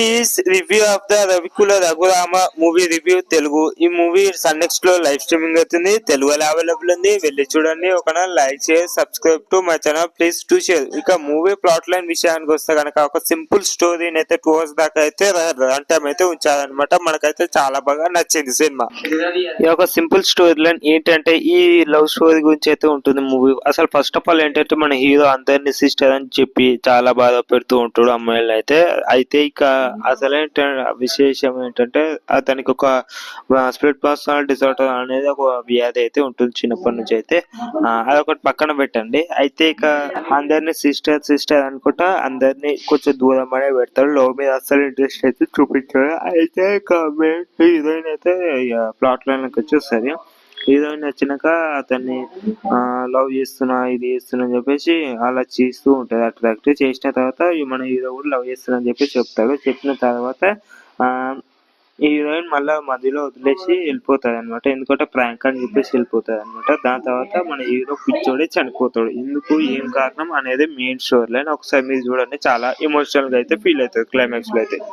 Is review of the Ravikula Raghurama movie review Telugu ఈ movie sun నెక్స్ట్లో live streaming అవుతుంది. తెలుగులో available ఉంది? వెళ్ళి చూడండి. ఒక like share subscribe to my channel please to share ఇక మూవీ ప్లాట్ లైన్ విషయానికి వస్తే కనుక ఒక సింపుల్ స్టోరీని అయితే టూ అవర్స్ దాకా అయితే రన్ టైం అయితే ఉంచారనమాట మనకైతే చాలా బాగా నచ్చింది సినిమా. ఈ యొక్క సింపుల్ స్టోరీ లైన్ ఏంటంటే ఈ లవ్ స్టోరీ గురించి అయితే ఉంటుంది మూవీ అసలు ఫస్ట్ ఆఫ్ ఆల్ ఏంటంటే మన హీరో అందరినీ సిస్టర్ అని చెప్పి చాలా బాధ పెడుతూ ఉంటాడు అమ్మాయిలు అయితే అయితే ఇక అసలేంట విశేషం ఏంటంటే అతనికి ఒక స్ప్లిట్ పర్సనల్ డిసార్డర్ అనేది ఒక వ్యాధి అయితే ఉంటుంది చిన్నప్పటి నుంచి అయితే. అదొకటి పక్కన పెట్టండి. అయితే ఇక అందరినీ సిస్టర్ సిస్టర్ అనుకుంటా అందరినీ కొంచెం దూరం అనే పెడతాడు లవ్ మీద అసలు ఇంట్రెస్ట్ అయితే చూపించాడు అయితే ఇక హీరోయిన్ అయితే ప్లాట్ లైన్ వచ్చేసరి హీరోయిన్ వచ్చినాక అతన్ని లవ్ చేస్తున్నా ఇది చేస్తున్నా అని చెప్పేసి అలా చేస్తూ ఉంటుంది. అట్రాక్ట్ చేసిన తర్వాత మన హీరో కూడా లవ్ చేస్తున్నా అని చెప్పేసి చెప్తాడు. చెప్పిన తర్వాత ఈ హీరోయిన్ మళ్ళా మధ్యలో వదిలేసి వెళ్ళిపోతుంది అనమాట ఎందుకంటే ప్రాంక్ అని చెప్పేసి వెళ్ళిపోతుంది అనమాట దాని తర్వాత మన హీరో పిచ్చోడే చనిపోతాడు. ఎందుకు ఏం కారణం అనేది మెయిన్ స్టోరీ లైన్ ఒకసారి మీరు చూడండి. చాలా ఎమోషనల్గా అయితే ఫీల్ అవుతుంది క్లైమాక్స్లో అయితే.